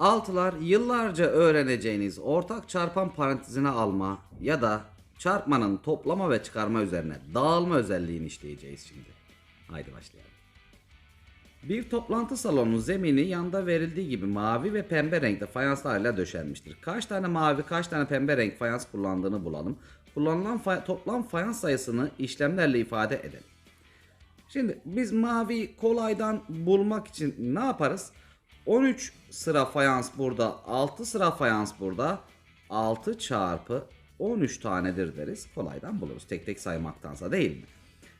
Altılar yıllarca öğreneceğiniz ortak çarpan parantezine alma ya da çarpmanın toplama ve çıkarma üzerine dağılma özelliğini işleyeceğiz şimdi. Haydi başlayalım. Bir toplantı salonunun zemini yanda verildiği gibi mavi ve pembe renkte fayanslarla döşenmiştir. Kaç tane mavi kaç tane pembe renk fayans kullandığını bulalım. Kullanılan fay- toplam fayans sayısını işlemlerle ifade edelim. Şimdi biz mavi kolaydan bulmak için ne yaparız? 13 sıra fayans burada, 6 sıra fayans burada. 6 çarpı 13 tanedir deriz. Kolaydan buluruz. Tek tek saymaktansa değil mi?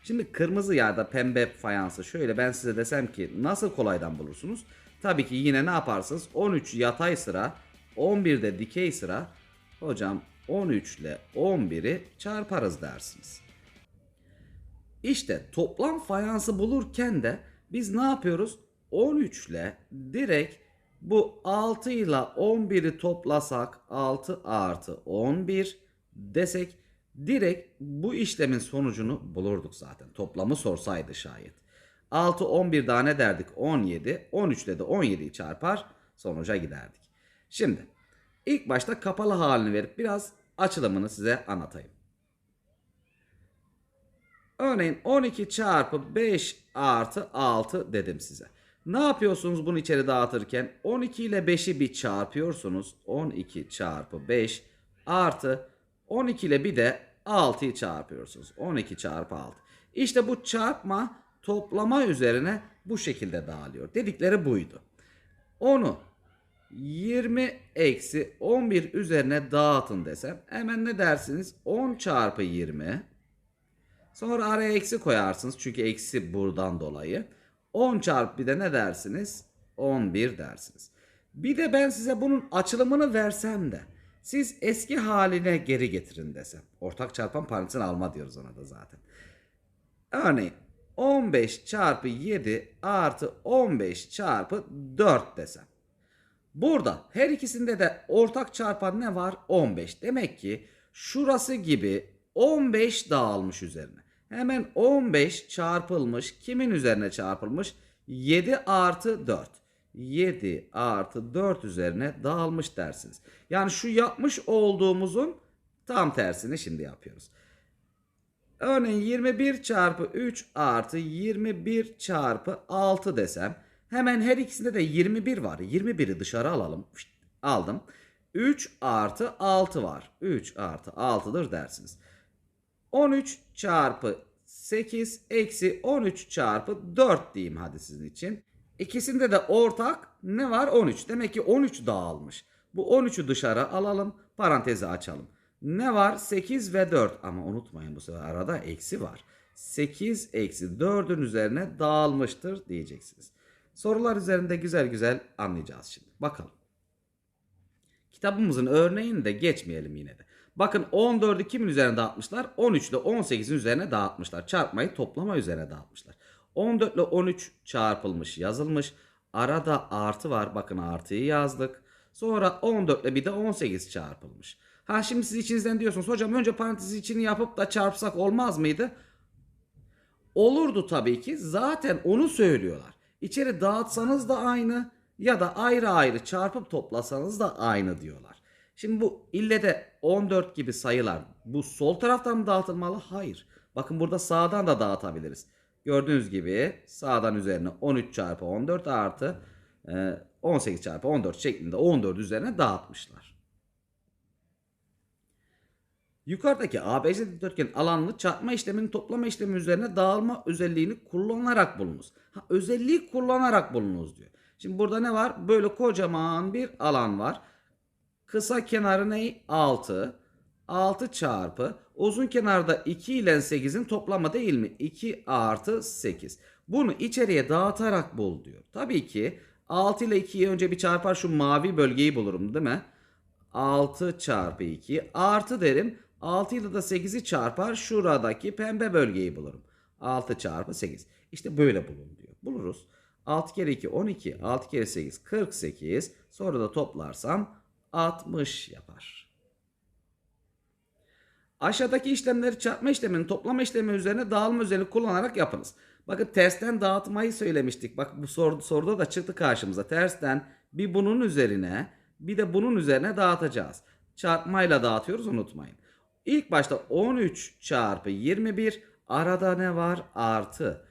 Şimdi kırmızı ya da pembe fayansı şöyle ben size desem ki nasıl kolaydan bulursunuz? Tabii ki yine ne yaparsınız? 13 yatay sıra, 11 de dikey sıra. Hocam 13 ile 11'i çarparız dersiniz. İşte toplam fayansı bulurken de biz ne yapıyoruz? 13 ile direkt bu 6 ile 11'i toplasak 6 artı 11 desek direkt bu işlemin sonucunu bulurduk zaten. Toplamı sorsaydı şayet. 6 11 daha ne derdik? 17. 13 ile de 17'yi çarpar sonuca giderdik. Şimdi ilk başta kapalı halini verip biraz açılımını size anlatayım. Örneğin 12 çarpı 5 artı 6 dedim size. Ne yapıyorsunuz bunu içeri dağıtırken? 12 ile 5'i bir çarpıyorsunuz. 12 çarpı 5 artı 12 ile bir de 6'yı çarpıyorsunuz. 12 çarpı 6. İşte bu çarpma toplama üzerine bu şekilde dağılıyor. Dedikleri buydu. Onu 20 eksi 11 üzerine dağıtın desem hemen ne dersiniz? 10 çarpı 20 Sonra araya eksi koyarsınız çünkü eksi buradan dolayı. 10 çarpı bir de ne dersiniz? 11 dersiniz. Bir de ben size bunun açılımını versem de siz eski haline geri getirin desem. Ortak çarpan parantezini alma diyoruz ona da zaten. Örneğin 15 çarpı 7 artı 15 çarpı 4 desem. Burada her ikisinde de ortak çarpan ne var? 15. Demek ki şurası gibi 15 dağılmış üzerine. Hemen 15 çarpılmış. Kimin üzerine çarpılmış? 7 artı 4. 7 artı 4 üzerine dağılmış dersiniz. Yani şu yapmış olduğumuzun tam tersini şimdi yapıyoruz. Örneğin 21 çarpı 3 artı 21 çarpı 6 desem hemen her ikisinde de 21 var. 21'i dışarı alalım. Aldım. 3 artı 6 var. 3 artı 6'dır dersiniz. 13 çarpı 8 eksi 13 çarpı 4 diyeyim hadi sizin için. İkisinde de ortak ne var? 13. Demek ki 13 dağılmış. Bu 13'ü dışarı alalım. Parantezi açalım. Ne var? 8 ve 4. Ama unutmayın bu sefer arada eksi var. 8 eksi 4'ün üzerine dağılmıştır diyeceksiniz. Sorular üzerinde güzel güzel anlayacağız şimdi. Bakalım. Kitabımızın örneğini de geçmeyelim yine de. Bakın 14'ü kimin üzerine dağıtmışlar? 13 ile 18'in üzerine dağıtmışlar. Çarpmayı toplama üzerine dağıtmışlar. 14 ile 13 çarpılmış yazılmış. Arada artı var. Bakın artıyı yazdık. Sonra 14 ile bir de 18 çarpılmış. Ha şimdi siz içinizden diyorsunuz hocam önce parantezi içini yapıp da çarpsak olmaz mıydı? Olurdu tabii ki. Zaten onu söylüyorlar. İçeri dağıtsanız da aynı ya da ayrı ayrı çarpıp toplasanız da aynı diyorlar. Şimdi bu ille de 14 gibi sayılar bu sol taraftan mı dağıtılmalı? Hayır. Bakın burada sağdan da dağıtabiliriz. Gördüğünüz gibi sağdan üzerine 13 çarpı 14 artı e, 18 çarpı 14 şeklinde 14 üzerine dağıtmışlar. Yukarıdaki ABC dikdörtgen alanlı çarpma işleminin toplama işlemi üzerine dağılma özelliğini kullanarak bulunuz. Ha, özelliği kullanarak bulunuz diyor. Şimdi burada ne var? Böyle kocaman bir alan var. Kısa kenarı ne? 6. 6 çarpı uzun kenarda 2 ile 8'in toplamı değil mi? 2 artı 8. Bunu içeriye dağıtarak bul diyor. Tabii ki 6 ile 2'yi önce bir çarpar şu mavi bölgeyi bulurum değil mi? 6 çarpı 2 artı derim. 6 ile de 8'i çarpar şuradaki pembe bölgeyi bulurum. 6 çarpı 8. İşte böyle bulun diyor. Buluruz. 6 kere 2 12. 6 kere 8 48. Sonra da toplarsam 60 yapar. Aşağıdaki işlemleri çarpma işleminin toplama işlemi üzerine dağılma özelliği kullanarak yapınız. Bakın tersten dağıtmayı söylemiştik. Bak bu soru, soruda da çıktı karşımıza. Tersten Bir bunun üzerine bir de bunun üzerine dağıtacağız. Çarpmayla dağıtıyoruz unutmayın. İlk başta 13 çarpı 21 arada ne var? Artı.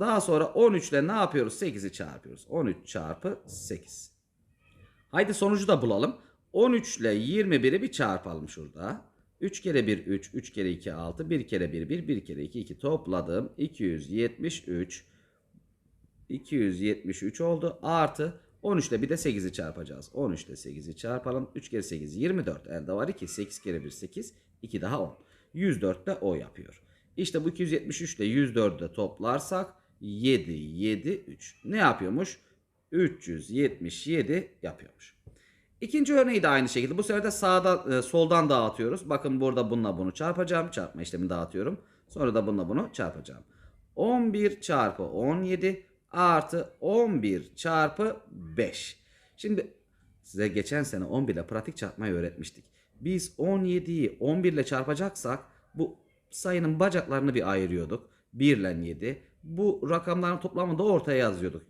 Daha sonra 13 ile ne yapıyoruz? 8'i çarpıyoruz. 13 çarpı 8. Haydi sonucu da bulalım. 13 ile 21'i bir çarpalım şurada. 3 kere 1 3, 3 kere 2 6, 1 kere 1 1, 1 kere 2 2 topladım. 273 273 oldu. Artı 13 ile bir de 8'i çarpacağız. 13 ile 8'i çarpalım. 3 kere 8 24. Elde var 2. 8 kere 1 8. 2 daha 10. 104 de o yapıyor. İşte bu 273 ile 104'ü de toplarsak 7 7 3. Ne yapıyormuş? 377 yapıyormuş. İkinci örneği de aynı şekilde. Bu sefer de sağdan, e, soldan dağıtıyoruz. Bakın burada bununla bunu çarpacağım. Çarpma işlemi dağıtıyorum. Sonra da bununla bunu çarpacağım. 11 çarpı 17 artı 11 çarpı 5. Şimdi size geçen sene 11 ile pratik çarpmayı öğretmiştik. Biz 17'yi 11 ile çarpacaksak bu sayının bacaklarını bir ayırıyorduk. 1 ile 7. Bu rakamların toplamını da ortaya yazıyorduk.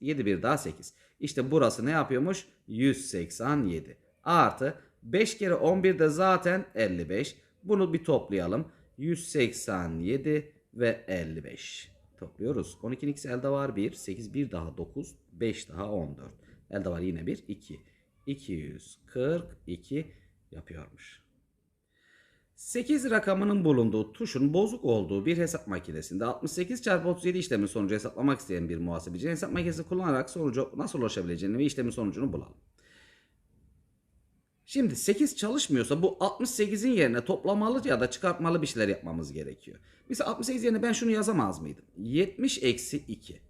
7 bir daha 8. İşte burası ne yapıyormuş? 187. Artı 5 kere 11 de zaten 55. Bunu bir toplayalım. 187 ve 55. Topluyoruz. 12'nin ikisi elde var 1. 8 1 daha 9. 5 daha 14. Elde var yine 1. 2. 242 yapıyormuş. 8 rakamının bulunduğu tuşun bozuk olduğu bir hesap makinesinde 68 çarpı 37 işlemin sonucu hesaplamak isteyen bir muhasebeci hesap makinesi kullanarak sonucu nasıl ulaşabileceğini ve işlemin sonucunu bulalım. Şimdi 8 çalışmıyorsa bu 68'in yerine toplamalı ya da çıkartmalı bir şeyler yapmamız gerekiyor. Mesela 68 yerine ben şunu yazamaz mıydım? 70 eksi 2.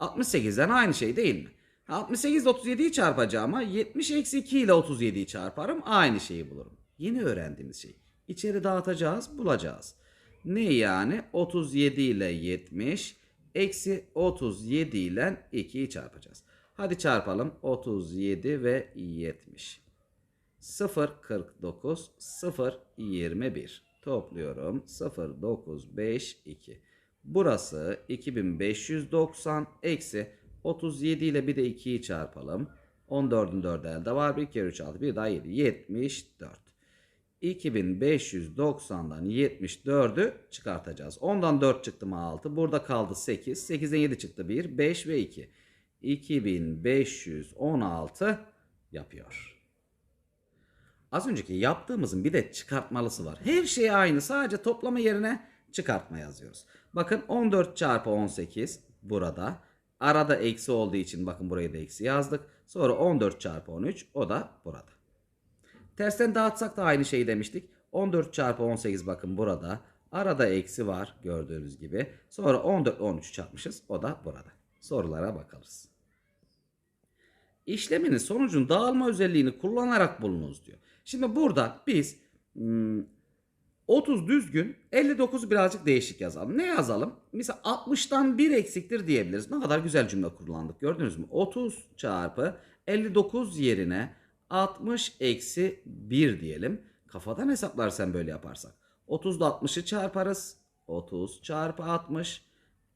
68'den aynı şey değil mi? 68 ile 37'yi çarpacağıma 70 eksi 2 ile 37'yi çarparım aynı şeyi bulurum. Yeni öğrendiğimiz şey. İçeri dağıtacağız bulacağız. Ne yani? 37 ile 70 eksi 37 ile 2'yi çarpacağız. Hadi çarpalım. 37 ve 70. 0 49 0 21 topluyorum 0 9 5 2 burası 2590 eksi 37 ile bir de 2'yi çarpalım 14'ün 4 elde var 1 kere 3 6 bir daha 7 74 2590'dan 74'ü çıkartacağız. Ondan 4 çıktı mı 6. Burada kaldı 8. 8'den 7 çıktı 1. 5 ve 2. 2516 yapıyor. Az önceki yaptığımızın bir de çıkartmalısı var. Her şey aynı. Sadece toplama yerine çıkartma yazıyoruz. Bakın 14 çarpı 18 burada. Arada eksi olduğu için bakın burayı da eksi yazdık. Sonra 14 çarpı 13 o da burada. Tersten dağıtsak da aynı şeyi demiştik. 14 çarpı 18 bakın burada. Arada eksi var gördüğünüz gibi. Sonra 14 13 çarpmışız. O da burada. Sorulara bakarız. İşleminin sonucun dağılma özelliğini kullanarak bulunuz diyor. Şimdi burada biz hmm, 30 düzgün 59 birazcık değişik yazalım. Ne yazalım? Mesela 60'tan 1 eksiktir diyebiliriz. Ne kadar güzel cümle kullandık gördünüz mü? 30 çarpı 59 yerine 60 eksi 1 diyelim. Kafadan hesaplarsan böyle yaparsak. 30 ile 60'ı çarparız. 30 çarpı 60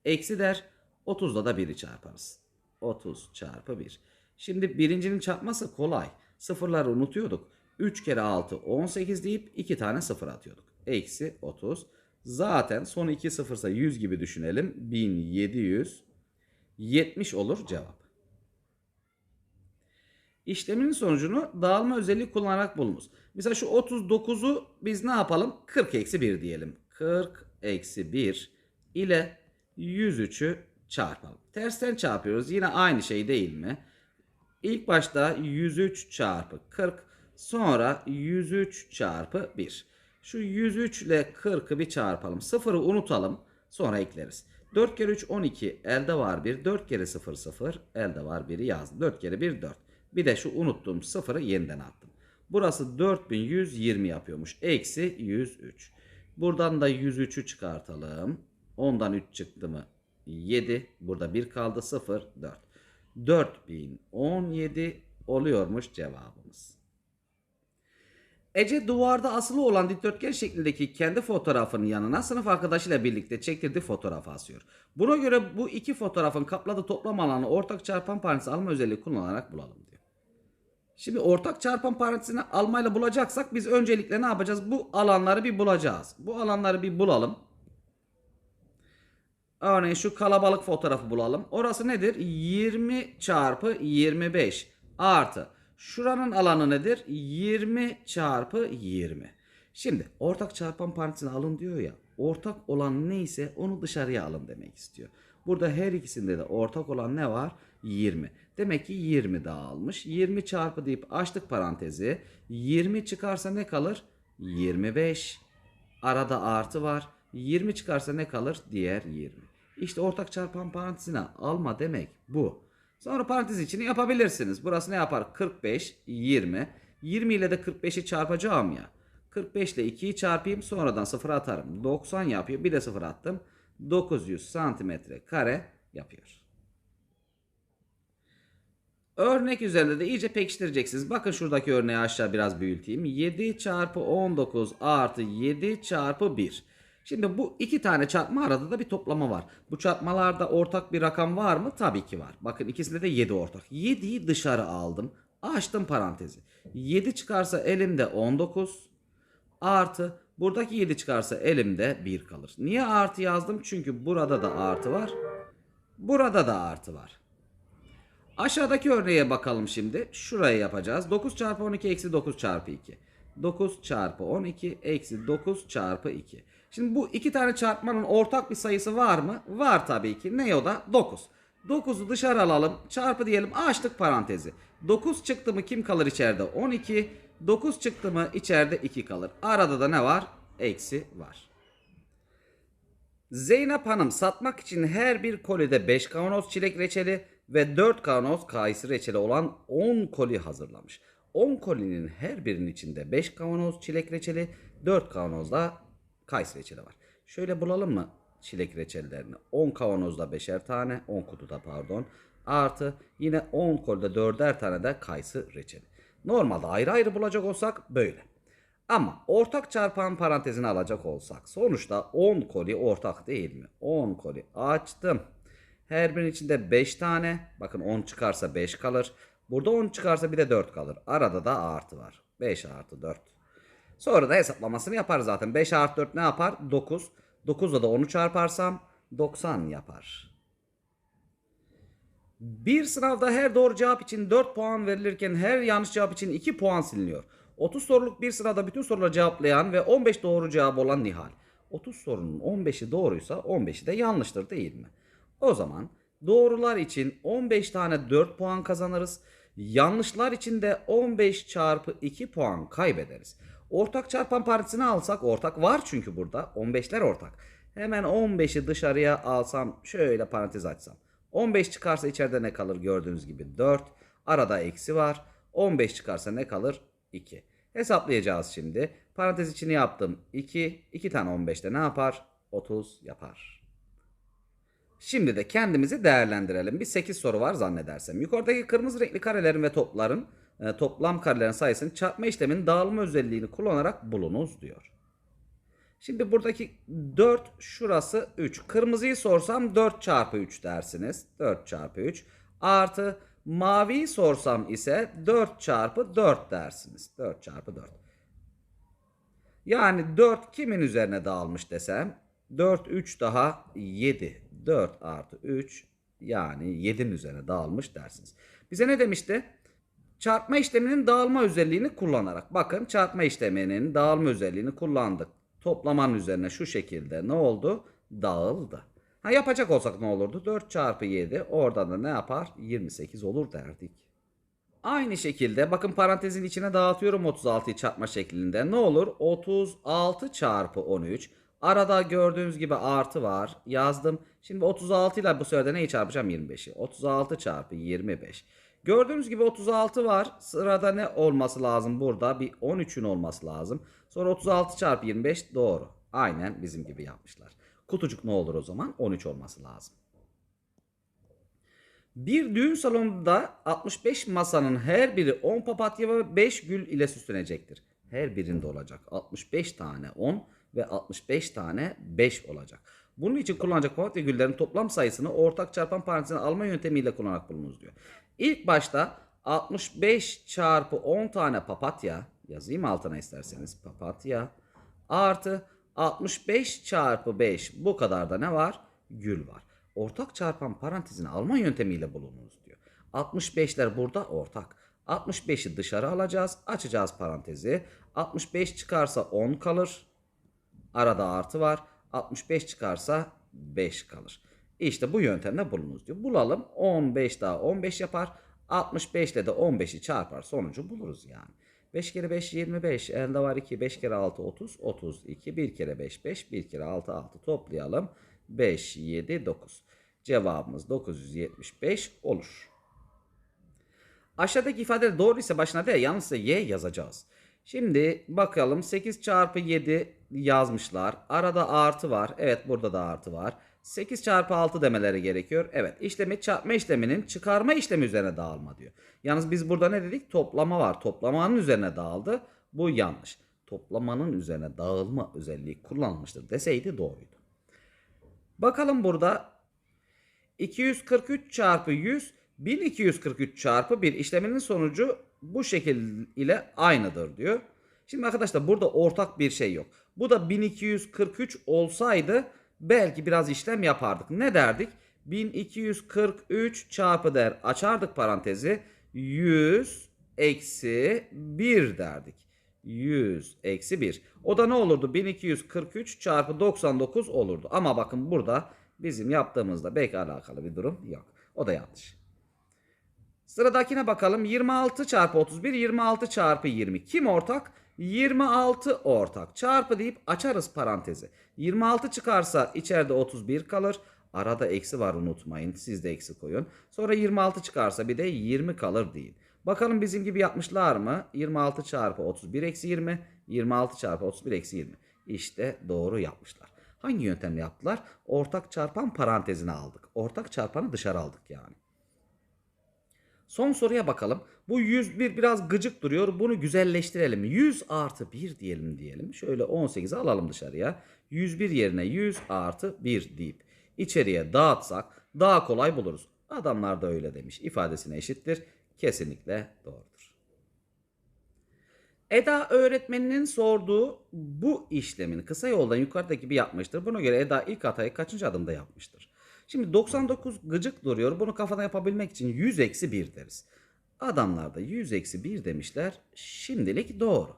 eksi der. 30'da da 1'i çarparız. 30 çarpı 1. Şimdi birincinin çarpması kolay. Sıfırları unutuyorduk. 3 kere 6 18 deyip 2 tane sıfır atıyorduk. Eksi 30. Zaten son 2 sıfırsa 100 gibi düşünelim. 1770 olur cevap. İşlemin sonucunu dağılma özelliği kullanarak bulunuz. Mesela şu 39'u biz ne yapalım? 40 eksi 1 diyelim. 40 eksi 1 ile 103'ü çarpalım. Tersten çarpıyoruz. Yine aynı şey değil mi? İlk başta 103 çarpı 40 sonra 103 çarpı 1. Şu 103 ile 40'ı bir çarpalım. Sıfırı unutalım sonra ekleriz. 4 kere 3 12 elde var 1. 4 kere 0 0 elde var 1'i yazdım. 4 kere 1 4. Bir de şu unuttuğum sıfırı yeniden attım. Burası 4120 yapıyormuş. Eksi 103. Buradan da 103'ü çıkartalım. 10'dan 3 çıktı mı? 7. Burada 1 kaldı 0 4. 4017 oluyormuş cevabımız. Ece duvarda asılı olan dikdörtgen şeklindeki kendi fotoğrafının yanına sınıf arkadaşıyla birlikte çektirdiği fotoğrafı asıyor. Buna göre bu iki fotoğrafın kapladığı toplam alanı ortak çarpan parantezi alma özelliği kullanarak bulalım diyor. Şimdi ortak çarpan parantezini almayla bulacaksak biz öncelikle ne yapacağız? Bu alanları bir bulacağız. Bu alanları bir bulalım. Örneğin şu kalabalık fotoğrafı bulalım. Orası nedir? 20 çarpı 25 artı. Şuranın alanı nedir? 20 çarpı 20. Şimdi ortak çarpan parantezini alın diyor ya. Ortak olan neyse onu dışarıya alın demek istiyor. Burada her ikisinde de ortak olan ne var? 20. Demek ki 20 daha almış. 20 çarpı deyip açtık parantezi. 20 çıkarsa ne kalır? 25. Arada artı var. 20 çıkarsa ne kalır? Diğer 20. İşte ortak çarpan parantezine alma demek bu. Sonra parantez içini yapabilirsiniz. Burası ne yapar? 45, 20. 20 ile de 45'i çarpacağım ya. 45 ile 2'yi çarpayım sonradan 0 atarım. 90 yapıyor. Bir de 0 attım. 900 santimetre kare yapıyor. Örnek üzerinde de iyice pekiştireceksiniz. Bakın şuradaki örneği aşağı biraz büyüteyim. 7 çarpı 19 artı 7 çarpı 1. Şimdi bu iki tane çarpma arada da bir toplama var. Bu çarpmalarda ortak bir rakam var mı? Tabii ki var. Bakın ikisinde de 7 ortak. 7'yi dışarı aldım. Açtım parantezi. 7 çıkarsa elimde 19 artı buradaki 7 çıkarsa elimde 1 kalır. Niye artı yazdım? Çünkü burada da artı var. Burada da artı var. Aşağıdaki örneğe bakalım şimdi. Şurayı yapacağız. 9 çarpı 12 eksi 9 çarpı 2. 9 çarpı 12 eksi 9 çarpı 2. Şimdi bu iki tane çarpmanın ortak bir sayısı var mı? Var tabii ki. Ne o da? 9. 9'u dışarı alalım. Çarpı diyelim. Açtık parantezi. 9 çıktı mı kim kalır içeride? 12. 9 çıktı mı içeride 2 kalır. Arada da ne var? Eksi var. Zeynep Hanım satmak için her bir kolide 5 kavanoz çilek reçeli ve 4 kavanoz kayısı reçeli olan 10 koli hazırlamış. 10 kolinin her birinin içinde 5 kavanoz çilek reçeli, 4 kavanoz da kayısı reçeli var. Şöyle bulalım mı çilek reçellerini? 10 kavanozda 5'er tane, 10 kutuda pardon. Artı yine 10 kolide 4'er tane de kayısı reçeli. Normalde ayrı ayrı bulacak olsak böyle. Ama ortak çarpan parantezini alacak olsak sonuçta 10 koli ortak değil mi? 10 koli açtım. Her birinin içinde 5 tane. Bakın 10 çıkarsa 5 kalır. Burada 10 çıkarsa bir de 4 kalır. Arada da artı var. 5 artı 4. Sonra da hesaplamasını yapar zaten. 5 artı 4 ne yapar? 9. 9'da da 10'u çarparsam 90 yapar. Bir sınavda her doğru cevap için 4 puan verilirken her yanlış cevap için 2 puan siliniyor. 30 soruluk bir sırada bütün soruları cevaplayan ve 15 doğru cevap olan Nihal. 30 sorunun 15'i doğruysa 15'i de yanlıştır değil mi? O zaman doğrular için 15 tane 4 puan kazanırız. Yanlışlar için de 15 çarpı 2 puan kaybederiz. Ortak çarpan parantezini alsak ortak var çünkü burada 15'ler ortak. Hemen 15'i dışarıya alsam şöyle parantez açsam. 15 çıkarsa içeride ne kalır gördüğünüz gibi 4. Arada eksi var. 15 çıkarsa ne kalır? 2. Hesaplayacağız şimdi. Parantez içini yaptım. 2. 2 tane 15'te ne yapar? 30 yapar. Şimdi de kendimizi değerlendirelim. Bir 8 soru var zannedersem. Yukarıdaki kırmızı renkli karelerin ve topların e, toplam karelerin sayısını çarpma işleminin dağılma özelliğini kullanarak bulunuz diyor. Şimdi buradaki 4 şurası 3. Kırmızıyı sorsam 4 çarpı 3 dersiniz. 4 çarpı 3 artı maviyi sorsam ise 4 çarpı 4 dersiniz. 4 çarpı 4. Yani 4 kimin üzerine dağılmış desem 4 3 daha 7. 4 artı 3 yani 7'nin üzerine dağılmış dersiniz. Bize ne demişti? Çarpma işleminin dağılma özelliğini kullanarak. Bakın çarpma işleminin dağılma özelliğini kullandık. Toplamanın üzerine şu şekilde ne oldu? Dağıldı. Ha yapacak olsak ne olurdu? 4 çarpı 7 oradan da ne yapar? 28 olur derdik. Aynı şekilde bakın parantezin içine dağıtıyorum 36'yı çarpma şeklinde. Ne olur? 36 çarpı 13. Arada gördüğünüz gibi artı var. Yazdım. Şimdi 36 ile bu sırada neyi çarpacağım? 25'i. 36 çarpı 25. Gördüğünüz gibi 36 var. Sırada ne olması lazım burada? Bir 13'ün olması lazım. Sonra 36 çarpı 25 doğru. Aynen bizim gibi yapmışlar. Kutucuk ne olur o zaman? 13 olması lazım. Bir düğün salonunda 65 masanın her biri 10 papatya ve 5 gül ile süslenecektir. her birinde olacak. 65 tane 10 ve 65 tane 5 olacak. Bunun için kullanacak papatya toplam sayısını ortak çarpan parantezine alma yöntemiyle kullanarak bulunuz diyor. İlk başta 65 çarpı 10 tane papatya yazayım altına isterseniz papatya artı 65 çarpı 5 bu kadar da ne var? Gül var. Ortak çarpan parantezini alma yöntemiyle bulunuz diyor. 65'ler burada ortak. 65'i dışarı alacağız. Açacağız parantezi. 65 çıkarsa 10 kalır. Arada artı var. 65 çıkarsa 5 kalır. İşte bu yöntemle bulunuz diyor. Bulalım. 15 daha 15 yapar. 65 ile de 15'i çarpar. Sonucu buluruz yani. 5 kere 5 25. Elde var 2. 5 kere 6 30. 32. 1 kere 5 5. 1 kere 6 6. Toplayalım. 5 7 9. Cevabımız 975 olur. Aşağıdaki ifade doğru ise başına D yanlışsa Y yazacağız. Şimdi bakalım 8 çarpı 7 yazmışlar. Arada artı var. Evet burada da artı var. 8 çarpı 6 demeleri gerekiyor. Evet işlemi çarpma işleminin çıkarma işlemi üzerine dağılma diyor. Yalnız biz burada ne dedik? Toplama var. Toplamanın üzerine dağıldı. Bu yanlış. Toplamanın üzerine dağılma özelliği kullanılmıştır deseydi doğruydu. Bakalım burada 243 çarpı 100 1243 çarpı 1 işleminin sonucu bu şekil ile aynıdır diyor. Şimdi arkadaşlar burada ortak bir şey yok. Bu da 1243 olsaydı belki biraz işlem yapardık. Ne derdik? 1243 çarpı der. Açardık parantezi. 100 eksi 1 derdik. 100 eksi 1. O da ne olurdu? 1243 çarpı 99 olurdu. Ama bakın burada bizim yaptığımızda belki alakalı bir durum yok. O da yanlış. Sıradakine bakalım. 26 çarpı 31, 26 çarpı 20. Kim ortak? 26 ortak. Çarpı deyip açarız parantezi. 26 çıkarsa içeride 31 kalır. Arada eksi var unutmayın. Siz de eksi koyun. Sonra 26 çıkarsa bir de 20 kalır deyin. Bakalım bizim gibi yapmışlar mı? 26 çarpı 31 eksi 20. 26 çarpı 31 eksi 20. İşte doğru yapmışlar. Hangi yöntemle yaptılar? Ortak çarpan parantezine aldık. Ortak çarpanı dışarı aldık yani. Son soruya bakalım. Bu 101 biraz gıcık duruyor. Bunu güzelleştirelim. 100 artı 1 diyelim diyelim. Şöyle 18'i alalım dışarıya. 101 yerine 100 artı 1 deyip içeriye dağıtsak daha kolay buluruz. Adamlar da öyle demiş. İfadesine eşittir. Kesinlikle doğrudur. Eda öğretmeninin sorduğu bu işlemin kısa yoldan yukarıdaki gibi yapmıştır. Buna göre Eda ilk hatayı kaçıncı adımda yapmıştır? Şimdi 99 gıcık duruyor. Bunu kafada yapabilmek için 100 eksi 1 deriz. Adamlar da 100 eksi 1 demişler. Şimdilik doğru.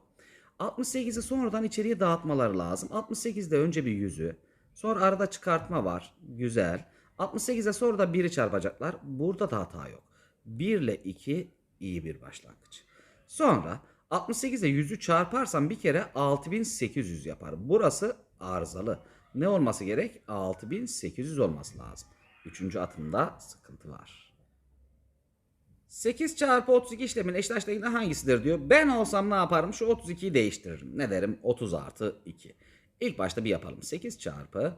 68'i sonradan içeriye dağıtmaları lazım. 68'de önce bir 100'ü. Sonra arada çıkartma var. Güzel. 68'e sonra da 1'i çarpacaklar. Burada da hata yok. 1 ile 2 iyi bir başlangıç. Sonra 68'e 100'ü çarparsam bir kere 6800 yapar. Burası arızalı. Ne olması gerek? 6800 olması lazım. Üçüncü atımda sıkıntı var. 8 çarpı 32 işlemin eşleştiğinde hangisidir diyor. Ben olsam ne yaparım? Şu 32'yi değiştiririm. Ne derim? 30 artı 2. İlk başta bir yapalım. 8 çarpı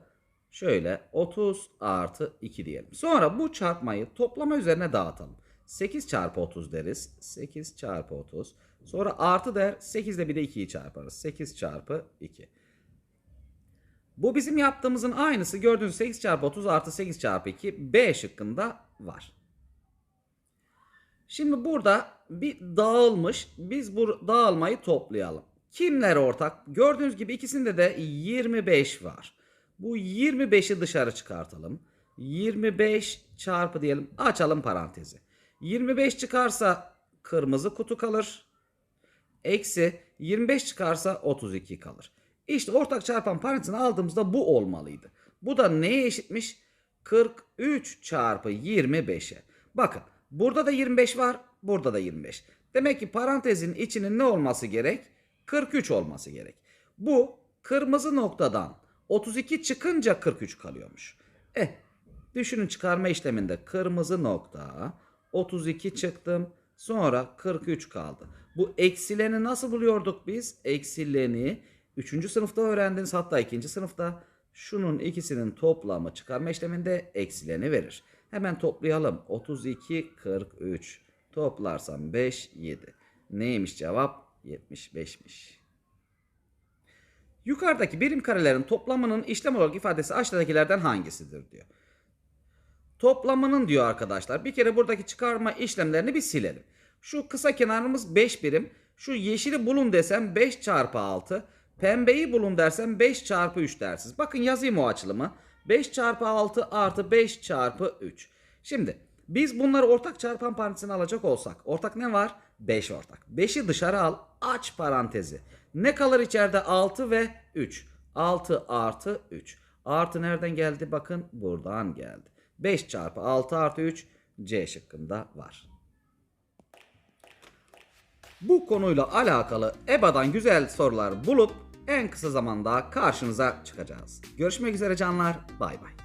şöyle 30 artı 2 diyelim. Sonra bu çarpmayı toplama üzerine dağıtalım. 8 çarpı 30 deriz. 8 çarpı 30. Sonra artı der. 8 ile bir de 2'yi çarparız. 8 çarpı 2. Bu bizim yaptığımızın aynısı. Gördüğünüz 8 çarpı 30 artı 8 çarpı 2 B şıkkında var. Şimdi burada bir dağılmış. Biz bu dağılmayı toplayalım. Kimler ortak? Gördüğünüz gibi ikisinde de 25 var. Bu 25'i dışarı çıkartalım. 25 çarpı diyelim. Açalım parantezi. 25 çıkarsa kırmızı kutu kalır. Eksi 25 çıkarsa 32 kalır. İşte ortak çarpan parantezini aldığımızda bu olmalıydı. Bu da neye eşitmiş? 43 çarpı 25'e. Bakın burada da 25 var. Burada da 25. Demek ki parantezin içinin ne olması gerek? 43 olması gerek. Bu kırmızı noktadan 32 çıkınca 43 kalıyormuş. Eh düşünün çıkarma işleminde kırmızı nokta 32 çıktım. Sonra 43 kaldı. Bu eksileni nasıl buluyorduk biz? Eksileni 3. sınıfta öğrendiniz hatta 2. sınıfta şunun ikisinin toplamı çıkarma işleminde eksileni verir. Hemen toplayalım. 32, 43. Toplarsam 5, 7. Neymiş cevap? 75'miş. Yukarıdaki birim karelerin toplamının işlem olarak ifadesi aşağıdakilerden hangisidir diyor. Toplamının diyor arkadaşlar. Bir kere buradaki çıkarma işlemlerini bir silelim. Şu kısa kenarımız 5 birim. Şu yeşili bulun desem 5 çarpı 6. Pembeyi bulun dersem 5 çarpı 3 dersiniz. Bakın yazayım o açılımı. 5 çarpı 6 artı 5 çarpı 3. Şimdi biz bunları ortak çarpan parantezine alacak olsak. Ortak ne var? 5 ortak. 5'i dışarı al. Aç parantezi. Ne kalır içeride? 6 ve 3. 6 artı 3. Artı nereden geldi? Bakın buradan geldi. 5 çarpı 6 artı 3 C şıkkında var. Bu konuyla alakalı EBA'dan güzel sorular bulup en kısa zamanda karşınıza çıkacağız. Görüşmek üzere canlar. Bay bay.